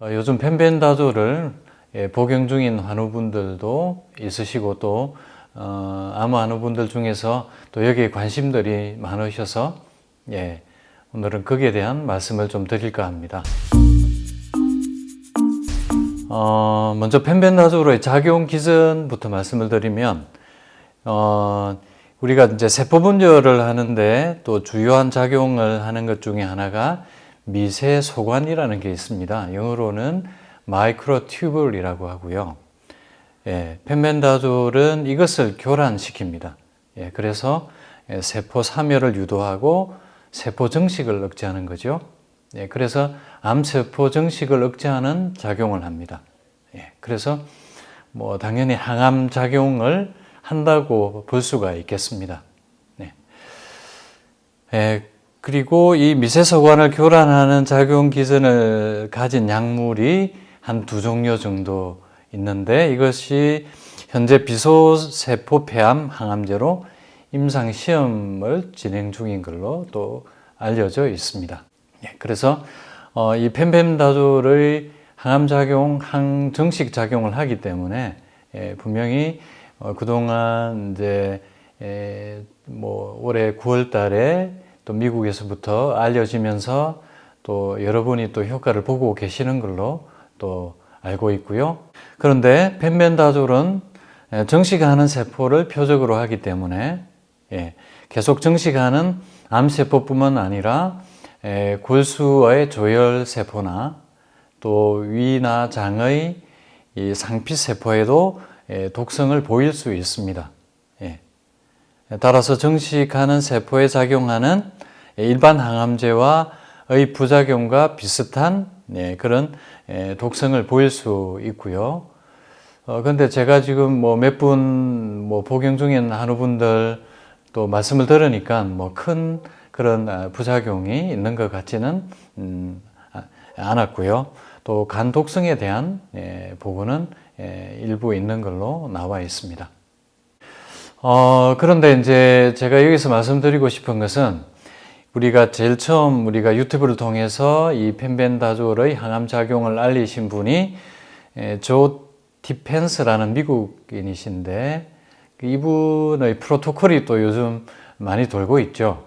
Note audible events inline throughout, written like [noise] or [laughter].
어, 요즘 펜벤다조를 예, 복용 중인 환우분들도 있으시고 또 어, 암 환우분들 중에서 또 여기에 관심들이 많으셔서 예, 오늘은 거기에 대한 말씀을 좀 드릴까 합니다. 어, 먼저 펜벤다조로의 작용 기전부터 말씀을 드리면 어, 우리가 이제 세포 분열을 하는데 또 주요한 작용을 하는 것 중에 하나가 미세 소관이라는 게 있습니다. 영어로는 마이크로튜블이라고 하고요. 예, 펜벤다졸은 이것을 교란시킵니다. 예, 그래서 예, 세포 사멸을 유도하고 세포 정식을 억제하는 거죠. 예, 그래서 암세포 정식을 억제하는 작용을 합니다. 예, 그래서 뭐 당연히 항암 작용을 한다고 볼 수가 있겠습니다. 네. 예, 그리고 이 미세서관을 교란하는 작용 기전을 가진 약물이 한 두 종류 정도 있는데 이것이 현재 비소세포 폐암 항암제로 임상 시험을 진행 중인 걸로 또 알려져 있습니다. 예, 그래서 어, 이 펜펜다졸의 항암 작용, 항정식 작용을 하기 때문에 예, 분명히 어, 그동안 이제 에, 뭐 올해 9월 달에 또 미국에서부터 알려지면서 또 여러분이 또 효과를 보고 계시는 걸로 또 알고 있고요. 그런데 펜벤다졸은 에, 정식하는 세포를 표적으로 하기 때문에 예, 계속 정식하는 암세포뿐만 아니라 에, 골수의 조혈 세포나 또 위나 장의 이 상피 세포에도 예, 독성을 보일 수 있습니다. 예. 따라서 정식하는 세포에 작용하는 일반 항암제와의 부작용과 비슷한 예, 그런 예, 독성을 보일 수 있고요. 어, 근데 제가 지금 뭐 몇 분 뭐 복용 중인 한우분들 또 말씀을 들으니까 뭐 큰 그런 아, 부작용이 있는 것 같지는 음, 아, 않았고요. 또 간 독성에 대한 예, 보고는 예, 일부 있는 걸로 나와 있습니다. 어, 그런데 이제 제가 여기서 말씀드리고 싶은 것은 우리가 제일 처음 우리가 유튜브를 통해서 이 펜벤다졸의 항암 작용을 알리신 분이 에, 조 디펜스라는 미국인이신데 그 이분의 프로토콜이 또 요즘 많이 돌고 있죠.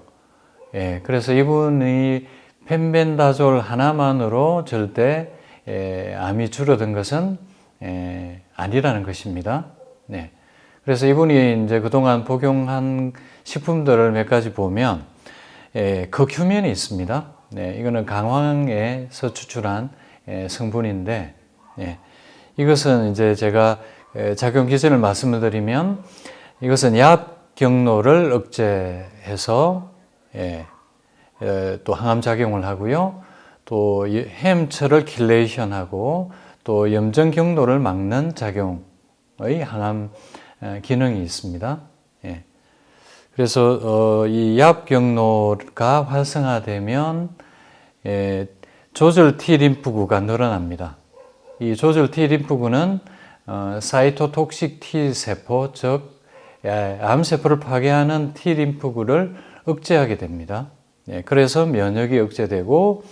예, 그래서 이분이 펜벤다졸 하나만으로 절대 에, 암이 줄어든 것은 에, 아니라는 것입니다. 네. 그래서 이분이 이제 그동안 복용한 식품들을 몇 가지 보면 예, 커큐민이 있습니다. 네, 이거는 강황에서 추출한 예, 성분인데 예, 이것은 이제 제가 예, 작용 기전을 말씀을 드리면 이것은 약 경로를 억제해서 예, 예, 또 항암 작용을 하고요. 또 햄처를 킬레이션하고 또 염증 경로를 막는 작용의 항암 기능이 있습니다. 예. 그래서 어, 이압 경로가 활성화되면 예, 조절 T 림프구가 늘어납니다. 이 조절 T 림프구는 어, 사이토톡식 T 세포 즉 예, 암세포를 파괴하는 T 림프구를 억제하게 됩니다. 예, 그래서 면역이 억제되고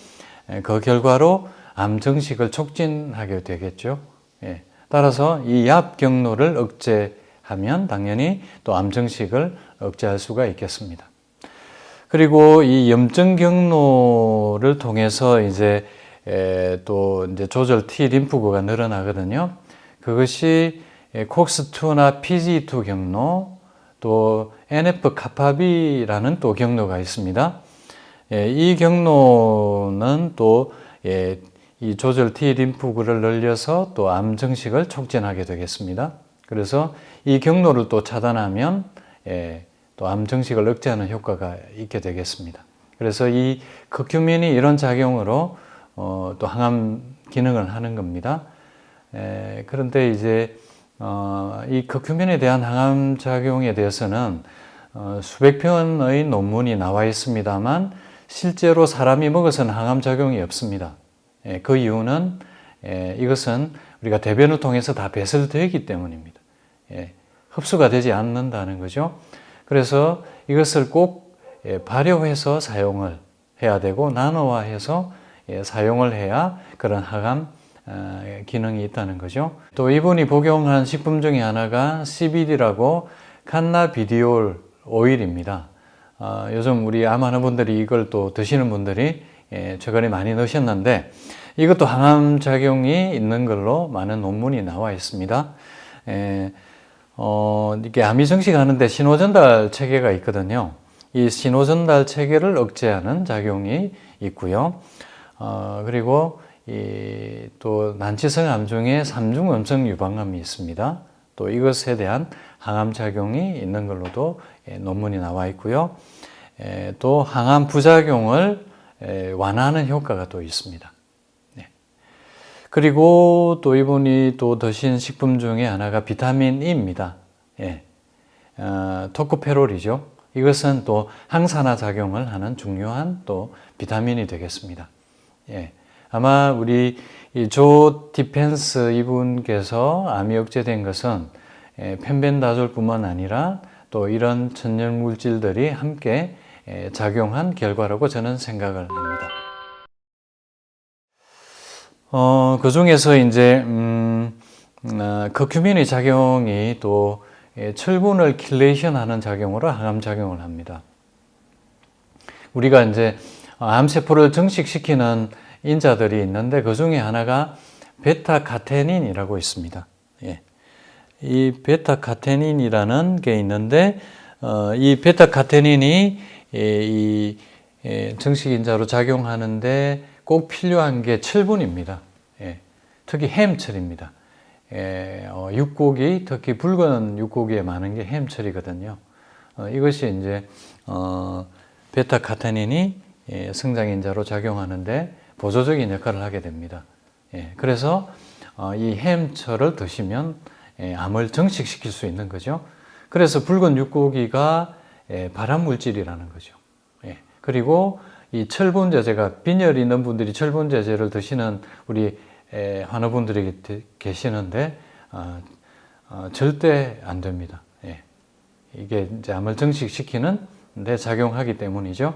예, 그 결과로 암 증식을 촉진하게 되겠죠. 예, 따라서 이압 경로를 억제 하면 당연히 또 암 증식을 억제할 수가 있겠습니다. 그리고 이 염증 경로를 통해서 이제 또 이제 조절 T 림프구가 늘어나거든요. 그것이 콕스2나 PG2 경로 또 NF 카파비라는 또 경로가 있습니다. 이 경로는 또 이 조절 T 림프구를 늘려서 또 암 증식을 촉진하게 되겠습니다. 그래서 이 경로를 또 차단하면 또암 증식을 억제하는 효과가 있게 되겠습니다. 그래서 이 커큐민이 이런 작용으로 어, 또 항암 기능을 하는 겁니다. 에, 그런데 이제 어, 이 커큐민에 대한 항암 작용에 대해서는 어, 수백 편의 논문이 나와 있습니다만 실제로 사람이 먹어서는 항암 작용이 없습니다. 에, 그 이유는 에, 이것은 우리가 대변을 통해서 다 배설되기 때문입니다. 예, 흡수가 되지 않는다는 거죠. 그래서 이것을 꼭 예, 발효해서 사용을 해야 되고 나노화해서 예, 사용을 해야 그런 항암 어, 기능이 있다는 거죠. 또 이분이 복용한 식품 중에 하나가 CBD라고 칸나비디올 오일입니다. 어, 요즘 우리 암 많은 분들이 이걸 또 드시는 분들이 예, 최근에 많이 넣으셨는데 이것도 항암 작용이 있는 걸로 많은 논문이 나와 있습니다. 예, 어, 이게 암이 증식하는데 신호 전달 체계가 있거든요. 이 신호 전달 체계를 억제하는 작용이 있고요. 어, 그리고 이, 또 난치성 암 중에 삼중 음성 유방암이 있습니다. 또 이것에 대한 항암 작용이 있는 걸로도 예, 논문이 나와 있고요. 예, 또 항암 부작용을 예, 완화하는 효과가 또 있습니다. 네. 그리고 또 이분이 또 드신 식품 중에 하나가 비타민 E입니다. 예. 어, 토코페롤이죠. 이것은 또 항산화 작용을 하는 중요한 또 비타민이 되겠습니다. 예. 아마 우리 이조 디펜스 이분께서 암이 억제된 것은 예, 펜벤다졸뿐만 아니라 또 이런 천연 물질들이 함께 예, 작용한 결과라고 저는 생각을 합니다. 어, 그 중에서 이제 음, 어, 커큐민의 작용이 또 예, 철분을 킬레이션 하는 작용으로 항암 작용을 합니다. 우리가 이제 암세포를 증식시키는 인자들이 있는데 그 중에 하나가 베타카테닌이라고 있습니다. 예. 이 베타카테닌이라는 게 있는데 어, 이 베타카테닌이 예, 이 예, 증식인자로 작용하는데 꼭 필요한 게 철분입니다. 예. 특히 햄철입니다. 예, 어, 육고기, 특히 붉은 육고기에 많은 게 햄철이거든요. 어, 이것이 이제 어, 베타카테닌이 예, 성장인자로 작용하는데 보조적인 역할을 하게 됩니다. 예, 그래서 어, 이 햄철을 드시면 예, 암을 증식시킬 수 있는 거죠. 그래서 붉은 육고기가 예, 발암 물질이라는 거죠. 예, 그리고 이 철분 제제가 빈혈 있는 분들이 철분 제제를 드시는 우리 에, 환우분들이 게- 계시는데 어, 어, 절대 안 됩니다. 예. 이게 이제 암을 증식시키는 데 작용하기 때문이죠.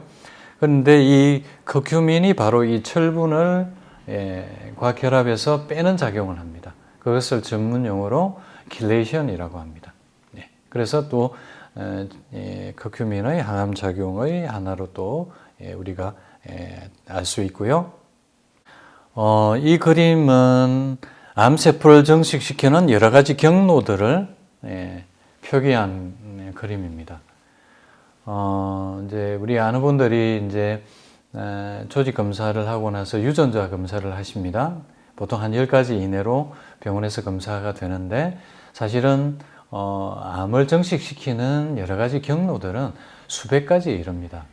그런데 이 커큐민이 바로 이 철분을 예, 과 결합해서 빼는 작용을 합니다. 그것을 전문 용어로 킬레이션이라고 합니다. 예. 그래서 또 에, 예, 커큐민의 항암 작용의 하나로 또 예, 우리가 알 수 있고요. 어, 이 그림은 암세포를 증식시키는 여러 가지 경로들을 예, 표기한 예, 그림입니다. 어, 이제 우리 아는 분들이 이제 에, 조직 검사를 하고 나서 유전자 검사를 하십니다. 보통 한 10가지 이내로 병원에서 검사가 되는데 사실은 어, 암을 증식시키는 여러 가지 경로들은 수백 가지에 이릅니다.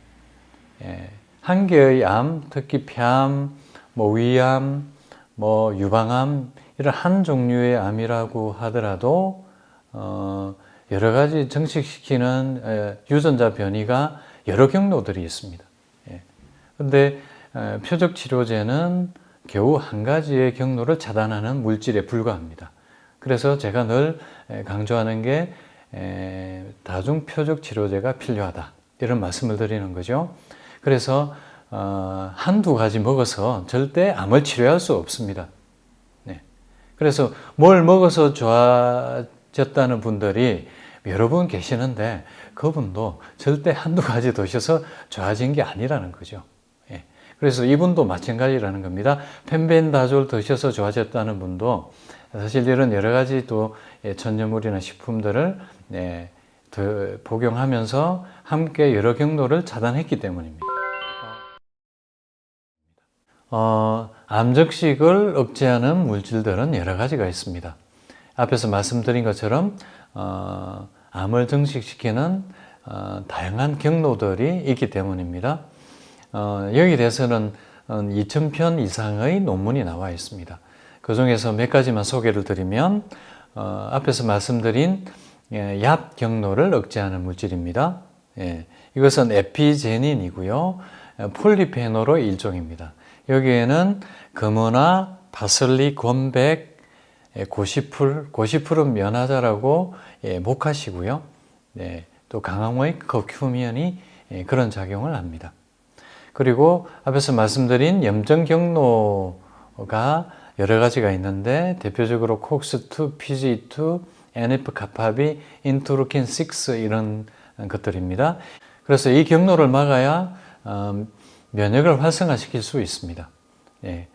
예, 한 개의 암, 특히 폐암, 뭐 위암, 뭐 유방암 이런 한 종류의 암이라고 하더라도 어, 여러 가지 증식시키는 에, 유전자 변이가 여러 경로들이 있습니다. 예. 근데 에, 표적 치료제는 겨우 한 가지의 경로를 차단하는 물질에 불과합니다. 그래서 제가 늘 에, 강조하는 게 에, 다중 표적 치료제가 필요하다. 이런 말씀을 드리는 거죠. 그래서 어, 한두 가지 먹어서 절대 암을 치료할 수 없습니다. 네. 그래서 뭘 먹어서 좋아졌다는 분들이 여러 분 계시는데 그분도 절대 한두 가지 드셔서 좋아진 게 아니라는 거죠. 예. 그래서 이분도 마찬가지라는 겁니다. 펜벤다졸 드셔서 좋아졌다는 분도 사실 이런 여러 가지 또 예, 천연물이나 식품들을 예, 더 복용하면서 함께 여러 경로를 차단했기 때문입니다. 어, 암적식을 억제하는 물질들은 여러 가지가 있습니다. 앞에서 말씀드린 것처럼 어, 암을 증식시키는 어, 다양한 경로들이 있기 때문입니다. 어, 여기 대해서는 2,000편 이상의 논문이 나와 있습니다. 그 중에서 몇 가지만 소개를 드리면 어, 앞에서 말씀드린 예, 얍 경로를 억제하는 물질입니다. 예, 이것은 에피제닌이고요. 폴리페놀의 일종입니다. 여기에는 금은화, 파슬리, 권백, 예, 고시풀, 고시풀은 면하자라고 예, 목하시고요. 네, 또 강황의 커큐민이 예, 그런 작용을 합니다. 그리고 앞에서 말씀드린 염증 경로가 여러 가지가 있는데 대표적으로 COX2, PG2, NF-kappaB, 인터루킨 6 이런 것들입니다. 그래서 이 경로를 막아야 어, 면역을 활성화시킬 수 있습니다. 예.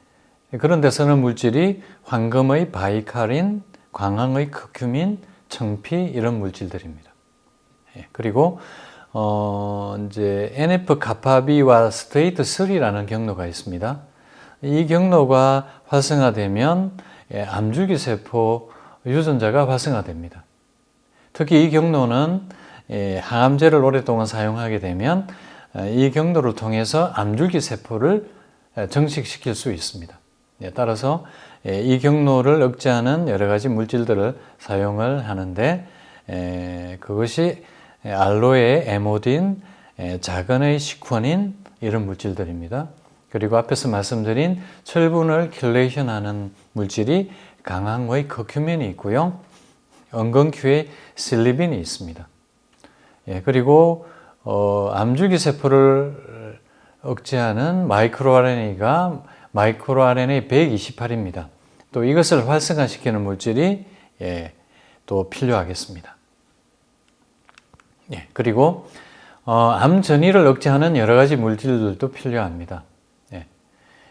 그런 데서는 물질이 황금의 바이카린, 광항의 커큐민, 청피 이런 물질들입니다. 예. 그리고 어, 이제 NF 가파비와 스테이트 3라는 경로가 있습니다. 이 경로가 활성화되면 예, 암주기 세포 유전자가 활성화됩니다. 특히 이 경로는 예, 항암제를 오랫동안 사용하게 되면 어, 이 경로를 통해서 암줄기 세포를 예, 정식시킬 수 있습니다. 예, 따라서 예, 이 경로를 억제하는 여러 가지 물질들을 사용을 하는데 에, 그것이 알로에, 에모딘, 에, 자근의 시쿼닌 이런 물질들입니다. 그리고 앞에서 말씀드린 철분을 킬레이션하는 물질이 강황의 커큐민이 있고요. 엉겅큐의 실리빈이 있습니다. 예, 그리고 어, 암주기 세포를 억제하는 마이크로 RNA가 마이크로 RNA 128입니다. 또 이것을 활성화시키는 물질이 예, 또 필요하겠습니다. 예, 그리고 어, 암 전이를 억제하는 여러 가지 물질들도 필요합니다. 예,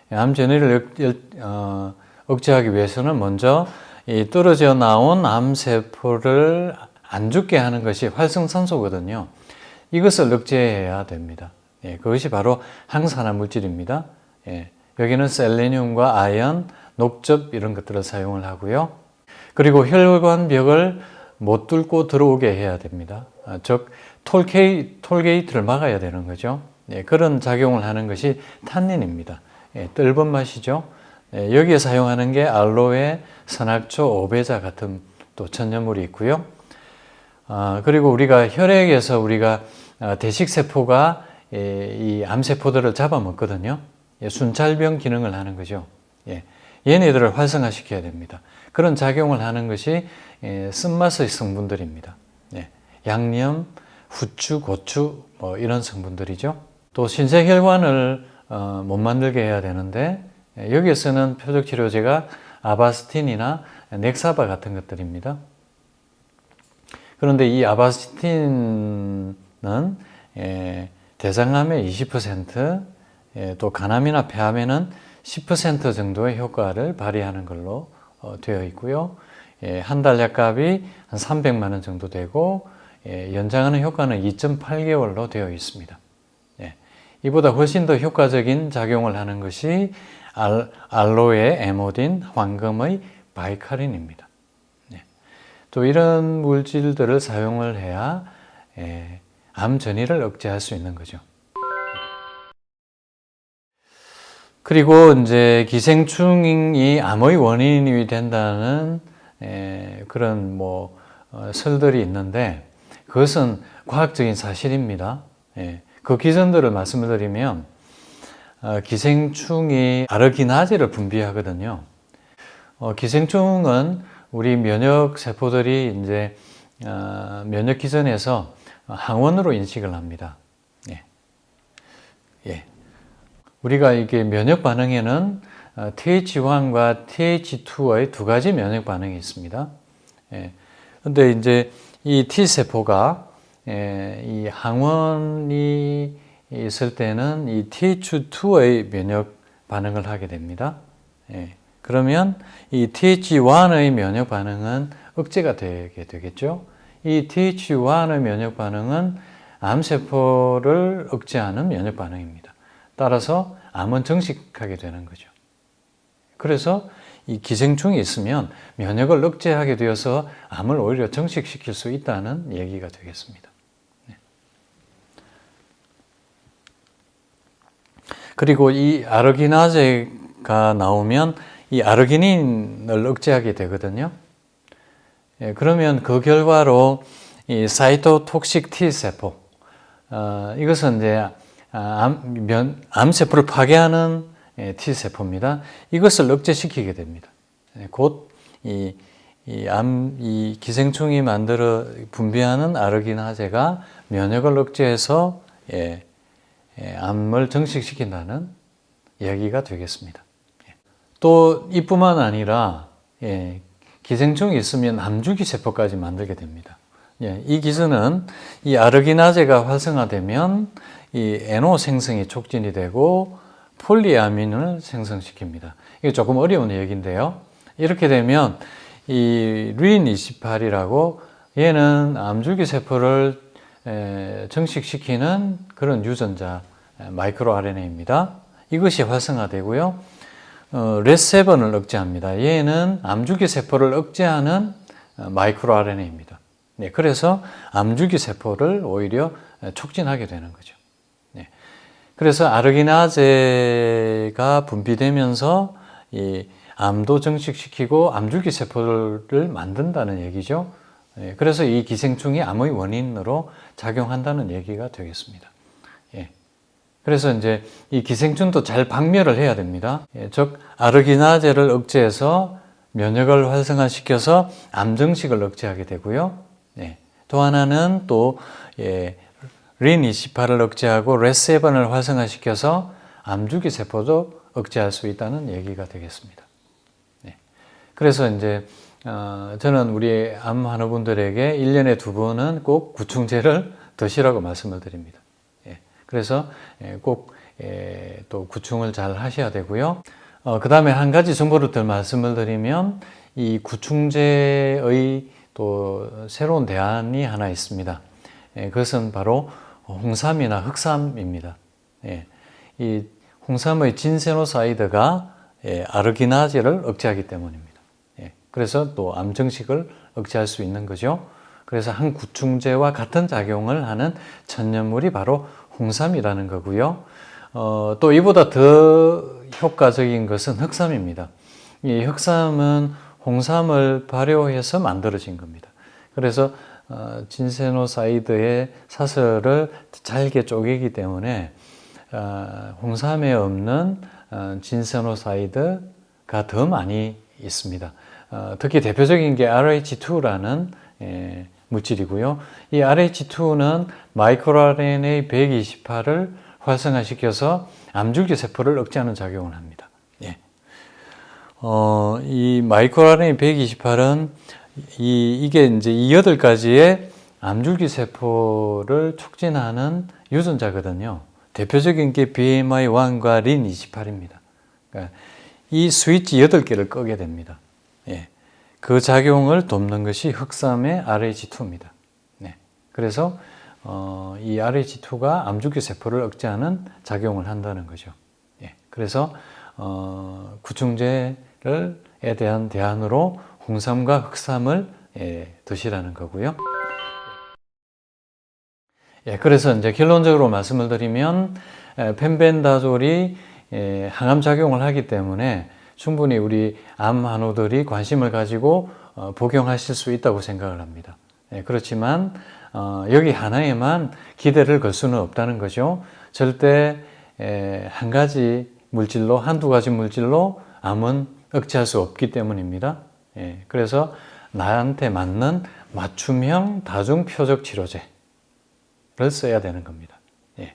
암 전이를 억, 어, 억제하기 위해서는 먼저 이 떨어져 나온 암 세포를 안 죽게 하는 것이 활성산소거든요. 이것을 억제해야 됩니다. 예, 그것이 바로 항산화 물질입니다. 예, 여기는 셀레늄과 아연, 녹즙 이런 것들을 사용을 하고요. 그리고 혈관벽을 못 뚫고 들어오게 해야 됩니다. 아, 즉 톨게이, 톨게이트를 막아야 되는 거죠. 예, 그런 작용을 하는 것이 탄닌입니다. 예, 뜰번 맛이죠. 예, 여기에 사용하는 게 알로에, 선악초, 오베자 같은 또 천연물이 있고요. 아, 그리고 우리가 혈액에서 우리가 아, 대식세포가 예, 이 암세포들을 잡아먹거든요. 예, 순찰병 기능을 하는 거죠. 예, 얘네들을 활성화시켜야 됩니다. 그런 작용을 하는 것이 예, 쓴맛의 성분들입니다. 예, 양념, 후추, 고추 뭐 이런 성분들이죠. 또 신생혈관을 어, 못 만들게 해야 되는데 예, 여기에서는 표적 치료제가 아바스틴이나 넥사바 같은 것들입니다. 그런데 이 아바스틴은 예, 대장암의 20%, 예, 또 간암이나 폐암에는 10% 정도의 효과를 발휘하는 걸로 어, 되어 있고요. 예, 한달 약값이 한 300만 원 정도 되고 예, 연장하는 효과는 2.8개월로 되어 있습니다. 예, 이보다 훨씬 더 효과적인 작용을 하는 것이 알, 알로에, 에모딘, 황금의 바이카린입니다. 예, 또 이런 물질들을 사용을 해야 예, 암 전이를 억제할 수 있는 거죠. 그리고 이제 기생충이 암의 원인이 된다는 에, 그런 뭐 어, 설들이 있는데 그것은 과학적인 사실입니다. 예, 그 기전들을 말씀을 드리면 어, 기생충이 아르기나제를 분비하거든요. 어, 기생충은 우리 면역 세포들이 이제 어, 면역 기전에서 항원으로 인식을 합니다. 예. 예. 우리가 이게 면역 반응에는 어, TH1과 TH2의 두 가지 면역 반응이 있습니다. 예. 근데 이제 이 T 세포가 예, 이 항원이 있을 때는 이 TH2의 면역 반응을 하게 됩니다. 예. 그러면 이 TH1의 면역 반응은 억제가 되게 되겠죠. 이 TH1의 면역 반응은 암세포를 억제하는 면역 반응입니다. 따라서 암은 정식하게 되는 거죠. 그래서 이 기생충이 있으면 면역을 억제하게 되어서 암을 오히려 정식시킬 수 있다는 얘기가 되겠습니다. 네. 그리고 이 아르기나제가 나오면 이 아르기닌을 억제하게 되거든요. 예, 그러면 그 결과로 이 사이토톡식 T 세포, 어, 이것은 이제 아, 암, 면, 암세포를 파괴하는 예, T세포입니다. 이것을 억제시키게 됩니다. 예, 곧, 이, 이 암, 이 기생충이 만들어 분비하는 아르기나제가 면역을 억제해서 예, 예, 암을 정식시킨다는 이야기가 되겠습니다. 예. 또 이뿐만 아니라 예, 기생충이 있으면 암주기 세포까지 만들게 됩니다. 예, 이 기전은 이 아르기나제가 활성화되면 이 NO 생성이 촉진이 되고 폴리아민을 생성시킵니다. 이게 조금 어려운 얘기인데요. 이렇게 되면 이 린28이라고 얘는 암주기 세포를 에, 정식시키는 그런 유전자 에, 마이크로 RNA입니다. 이것이 활성화되고요. 어, 레세번을 억제합니다. 얘는 암주기 세포를 억제하는 어, 마이크로 RNA입니다. 네, 그래서 암주기 세포를 오히려 촉진하게 되는 거죠. 네. 그래서 아르기나제가 분비되면서 이 암도 정식시키고 암주기 세포를 만든다는 얘기죠. 예, 그래서 이 기생충이 암의 원인으로 작용한다는 얘기가 되겠습니다. 예. 그래서 이제 이 기생충도 잘 박멸을 해야 됩니다. 예, 즉 아르기나제를 억제해서 면역을 활성화시켜서 암정식을 억제하게 되고요. 예. 또 하나는 또 예, 린28을 억제하고 레세번을 활성화시켜서 암주기 세포도 억제할 수 있다는 얘기가 되겠습니다. 네. 그래서 이제 어, 저는 우리 암 환우분들에게 1년에 두 번은 꼭 구충제를 [laughs] 드시라고 말씀을 드립니다. 예. 그래서 예, 꼭또 예, 구충을 잘 하셔야 되고요. 어, 그 다음에 한 가지 정보를 더 말씀을 드리면 이 구충제의 또 새로운 대안이 하나 있습니다. 예, 그것은 바로 홍삼이나 흑삼입니다. 예, 이 홍삼의 진세노사이드가 예, 아르기나제를 억제하기 때문입니다. 예, 그래서 또 암정식을 억제할 수 있는 거죠. 그래서 한 구충제와 같은 작용을 하는 천연물이 바로 홍삼이라는 거고요. 어, 또 이보다 더 효과적인 것은 흑삼입니다. 이 흑삼은 홍삼을 발효해서 만들어진 겁니다. 그래서 어, 진세노사이드의 사슬을 잘게 쪼개기 때문에 어, 홍삼에 없는 어, 진세노사이드가 더 많이 있습니다. 어, 특히 대표적인 게 RH2라는 예, 물질이고요. 이 RH2는 마이크로 RNA 128을 활성화시켜서 암줄기 세포를 억제하는 작용을 합니다. 예. 어, 이 마이크로 RNA 128은 이, 이게 이제 이 여덟 가지의 암줄기 세포를 촉진하는 유전자거든요. 대표적인 게 BMI1과 린28입니다. 그러니까 이 스위치 8개를 끄게 됩니다. 예. 그 작용을 돕는 것이 흑삼의 RH2입니다. 네. 그래서 어, 이 RH2가 암주기 세포를 억제하는 작용을 한다는 거죠. 예. 그래서 어, 구충제에 대한 대안으로 홍삼과 흑삼을 예, 드시라는 거고요. 예, 그래서 이제 결론적으로 말씀을 드리면 펜벤다졸이 예, 항암 작용을 하기 때문에 충분히 우리 암 환우들이 관심을 가지고 어, 복용하실 수 있다고 생각을 합니다. 예, 그렇지만 어, 여기 하나에만 기대를 걸 수는 없다는 거죠. 절대 에, 한 가지 물질로 한두 가지 물질로 암은 억제할 수 없기 때문입니다. 예, 그래서 나한테 맞는 맞춤형 다중 표적 치료제를 써야 되는 겁니다. 예,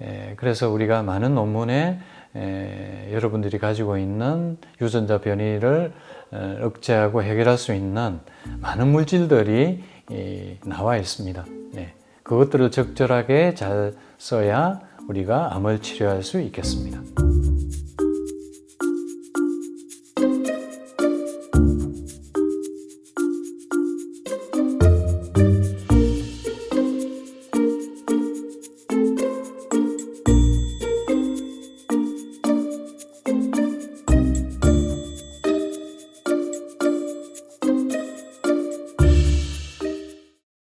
예, 그래서 우리가 많은 논문에 에, 여러분들이 가지고 있는 유전자 변이를 에, 억제하고 해결할 수 있는 많은 물질들이 이, 나와 있습니다. 네, 그것들을 적절하게 잘 써야 우리가 암을 치료할 수 있겠습니다.